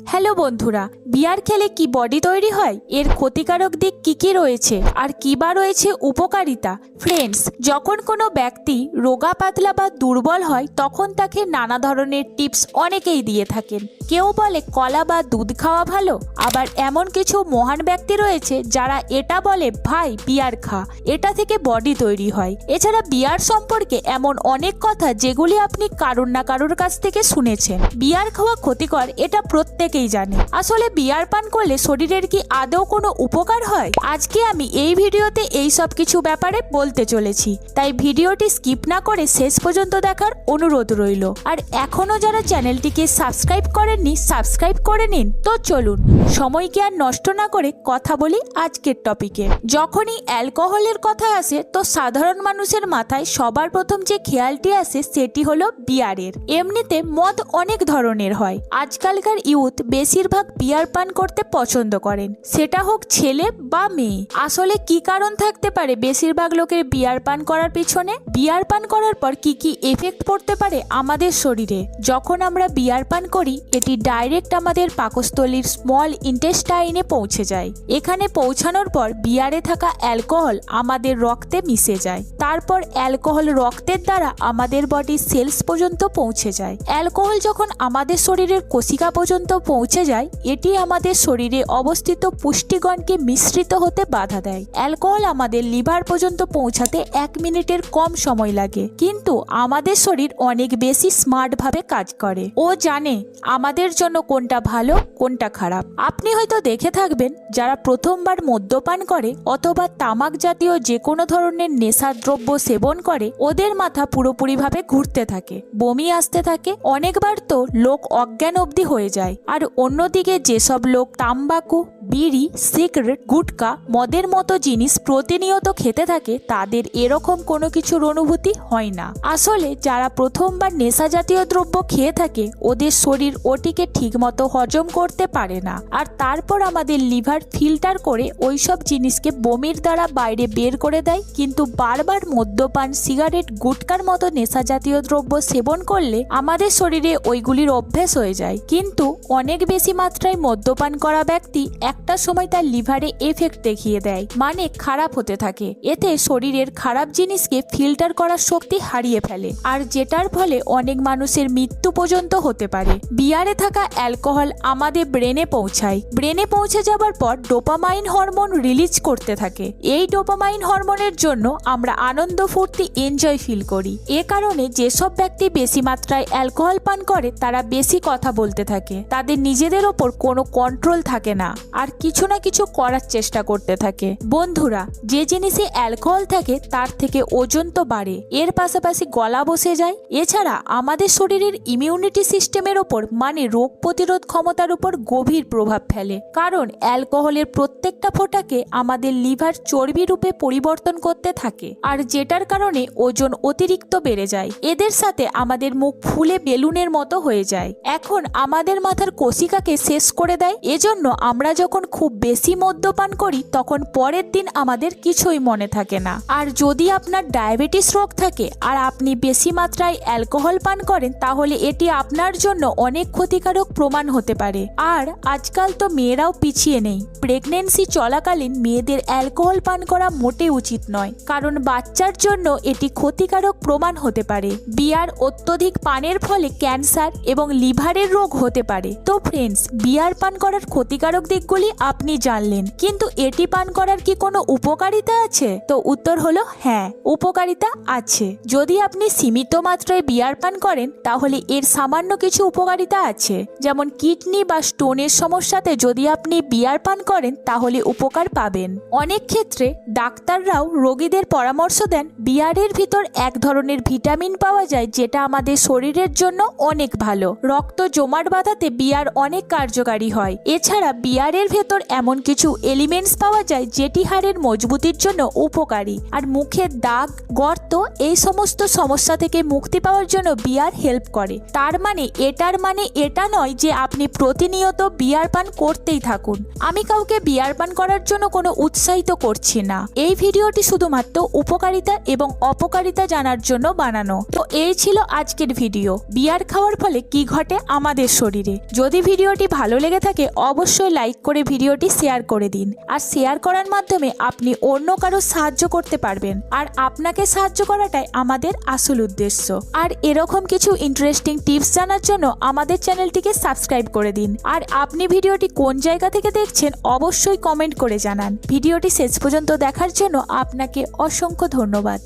Hello বন্ধুরা, বিয়ার খেলে কি বডি তৈরি হয়? এর ক্ষতিকারক দিক কি কি রয়েছে? আর কি বা রয়েছে উপকারিতা? ফ্রেন্ডস যখন কোনো ব্যক্তি রোগা, পাতলা বা দুর্বল হয়, তখন তাকে নানা ধরনের টিপস অনেকেই দিয়ে থাকেন। কেউ বলে কলা বা দুধ খাওয়া ভালো, আবার এমন কিছু মহান ব্যক্তি রয়েছে যারা এটা বলে, ভাই, বিয়ার খা। এটা থেকে বডি তৈরি হয়। এছাড়া বিয়ার সম্পর্কে এমন অনেক কথা যেগুলি আপনি কারোর না কারোর কাছ থেকে শুনেছেন। বিয়ার খাওয়া ক্ষতিকর, এটা প্রত্যেকেই জানে। আসলে বিয়ার পান করলে শরীরের কি আদৌ কোনো উপকার হয়? আজকে আমি এই ভিডিওতে এই সব কিছু ব্যাপারে বলতে চলেছি। তাই ভিডিওটি স্কিপ না করে শেষ পর্যন্ত দেখার অনুরোধ রইল। আর এখনও যারা চ্যানেলটিকে সাবস্ক্রাইব করেননি, সাবস্ক্রাইব করে নিন। তো চলুন, সময়কে আর নষ্ট না করে কথা বলি আজকের টপিকে। যখনই অ্যালকোহলের কথা আসে, তো সাধারণ মানুষের মাথায় সবার প্রথম যে খেয়ালটি আসে, সেটি হলো বিয়ারের। এমনিতে মদ অনেক ধরনের হয়। আজকালকার ইউথ বেশিরভাগ বিয়ার পান করতে পছন্দ করেন। সেটা হোক ছেলে বা মেয়ে। আসলে কি কারণ থাকতে পারে বেশিরভাগ লোকের বিয়ার পান করার পিছনে? বিয়ার পান করার পর কি কি এফেক্ট পড়তে পারে আমাদের শরীরে? যখন আমরা বিয়ার পান করি, এটি ডাইরেক্ট আমাদের পাকস্থলীর স্মল ইন্টেস্টাইনে পৌঁছে যায়। এখানে পৌঁছানোর পর বিয়ারে থাকা অ্যালকোহল আমাদের রক্তে মিশে যায়। তারপর অ্যালকোহল রক্তের দ্বারা আমাদের বডির সেলস পর্যন্ত পৌঁছে যায়। অ্যালকোহল যখন আমাদের শরীরের কোশিকা পর্যন্ত পৌঁছে যায়, এটি আমাদের শরীরে অবস্থিত পুষ্টিগণকে মিশ্রিত হতে বাধা দেয়। অ্যালকোহল আমাদের লিভার পর্যন্ত পৌঁছাতে এক মিনিটের কম সময় লাগে। কিন্তু আমাদের শরীর অনেক বেশি স্মার্টভাবে কাজ করে। ও জানে আমাদের জন্য কোনটা ভালো, কোনটা খারাপ। আপনি হয়তো দেখে থাকবেন, যারা প্রথমবার মদ্যপান করে অথবা তামাক জাতীয় যে কোনো ধরনের নেশার দ্রব্য সেবন করে, ওদের মাথা পুরোপুরিভাবে ঘুরতে থাকে, বমি আসতে থাকে। অনেকবার তো লোক অজ্ঞান অবধি হয়ে যায়। আর অন্যদিকে যেসব লোক তাম্বাকু বিড়ি, সিগারেট, গুটকা, মদের মতো জিনিস প্রতিনিয়ত খেতে থাকে, তাদের এরকম কোনো কিছুর অনুভূতি হয় না। আসলে যারা প্রথমবার নেশা জাতীয় দ্রব্য খেয়ে থাকে, ওদের শরীর ওটিকে ঠিকমতো হজম করতে পারে না। আর তারপর আমাদের লিভার ফিল্টার করে ওইসব জিনিসকে বমির দ্বারা বাইরে বের করে দেয়, কিন্তু বারবার মদ্যপান, সিগারেট, গুটকার মতো নেশা জাতীয় দ্রব্য সেবন করলে আমাদের শরীরে ওইগুলির অভ্যেস হয়ে যায়। কিন্তু অনেক বেশি মাত্রায় মদ্যপান করা ব্যক্তি একটা সময় তার লিভারে এফেক্ট দেখিয়ে দেয় মানে খারাপ হতে থাকে। এতে শরীরের খারাপ জিনিসকে ফিল্টার করার শক্তি হারিয়ে ফেলে। আর যেটার ফলে অনেক মানুষের মৃত্যু পর্যন্ত হতে পারে। বিয়ারে থাকা অ্যালকোহল আমাদের ব্রেনে পৌঁছায়। ব্রেনে পৌঁছে যাবার পর ডোপামাইন হরমোন রিলিজ করতে থাকে। এই ডোপামাইন হরমোনের জন্য আমরা আনন্দ, ফুর্তি এনজয় ফিল করি। এ কারণে যেসব ব্যক্তি বেশি মাত্রায় অ্যালকোহল পান করে, তারা বেশি কথা বলতে থাকে। তাদের নিজেদের ওপর কোনো কন্ট্রোল থাকে না। আর কিছু না কিছু করার চেষ্টা করতে থাকে। বন্ধুরা, যে জিনিসে অ্যালকোহল থাকে, তার থেকে ওজন তো বাড়ে। এর পাশাপাশি গলা বসে যায়। এছাড়া আমাদের শরীরের ইমিউনিটি সিস্টেমের ওপর মানে রোগ প্রতিরোধ ক্ষমতার উপর গভীর প্রভাব ফেলে। কারণ অ্যালকোহলের প্রত্যেকটা ফোঁটাকে আমাদের লিভার চর্বি রূপে পরিবর্তন করতে থাকে। আর যেটার কারণে ওজন অতিরিক্ত বেড়ে যায়। এদের সাথে আমাদের মুখ ফুলে বেলুনের মতো হয়ে যায়। এখন আমাদের মাথার কোষিকাকে শেষ করে দেয়। এজন্য আমরা যখন খুব বেশি মদ্যপান করি, তখন পরের দিন আমাদের কিছুই মনে থাকে না। আর যদি আপনার ডায়াবেটিস রোগ থাকে আর আপনি বেশি মাত্রায় অ্যালকোহল পান করেন, তাহলে এটি আপনার জন্য অনেক ক্ষতিকারক প্রমাণ হতে পারে। আর আজকাল তো মেয়েরাও পিছিয়ে নেই। প্রেগনেন্সি চলাকালীন মেয়েদের অ্যালকোহল পান করা মোটেই উচিত নয়। কারণ বাচ্চার জন্য এটি ক্ষতিকারক প্রমাণ হতে পারে। বিয়ার অত্যধিক পানের ফলে ক্যান্সার এবং লিভারের রোগ হতে পারে। তো ফ্রেন্ডস বিয়ার পান করার ক্ষতিকারক দিকগুলি আপনি জানলেন। কিন্তু এটি পান করার কি কোনো উপকারিতা আছে? তো উত্তর হলো হ্যাঁ উপকারিতা আছে। যদি আপনি সীমিত মাত্রায় বিয়ার পান করেন, তাহলে এর সামান্য কিছু উপকারিতা আছে। যেমন কিডনি বা স্টোনের সমস্যাতে যদি আপনি বিয়ার পান করেন, তাহলে উপকার পাবেন। অনেক ক্ষেত্রে ডাক্তাররাও রোগীদের পরামর্শ দেন, বিয়ারের ভিতর এক ধরনের ভিটামিন পাওয়া যায়, যেটা আমাদের শরীরের জন্য অনেক ভালো। রক্ত জমাট বাঁধাতে বিয়ার অনেক কার্যকারী হয়। এছাড়া বিয়ারের ভেতর এমন কিছু এলিমেন্টস পাওয়া যায় যেটি হাড়ের মজবুতির জন্য উপকারী। আর মুখের দাগ, গর্ত এই সমস্ত সমস্যা থেকে মুক্তি পাওয়ার জন্য বিয়ার হেল্প করে। তার মানে এটার মানে এটা নয় যে আপনি প্রতিনিয়ত বিয়ার পান করতেই থাকুন। আমি কাউকে বিয়ার পান করার জন্য কোনো উৎসাহিত করছি না। এই ভিডিওটি শুধুমাত্র উপকারিতা এবং অপকারিতা জানার জন্য বানানো। তো এই ছিল আজকের ভিডিও। বিয়ার খাওয়ার ফলে কি ঘটে আমাদের শরীরে? যদি ভিডিওটি ভালো লেগে থাকে, অবশ্যই লাইক করে ভিডিওটি শেয়ার করে দিন। আর শেয়ার করার মাধ্যমে আপনি অন্য কারও সাহায্য করতে পারবেন। আর আপনাকে সাহায্য করাটাই আমাদের আসল উদ্দেশ্য। আর এরকম কিছু ইন্টারেস্টিং টিপস জানার জন্য আমাদের চ্যানেলটিকে সাবস্ক্রাইব করে দিন। আর আপনি ভিডিওটি কোন জায়গা থেকে দেখছেন অবশ্যই কমেন্ট করে জানান। ভিডিওটি শেষ পর্যন্ত দেখার জন্য আপনাকে অসংখ্য ধন্যবাদ।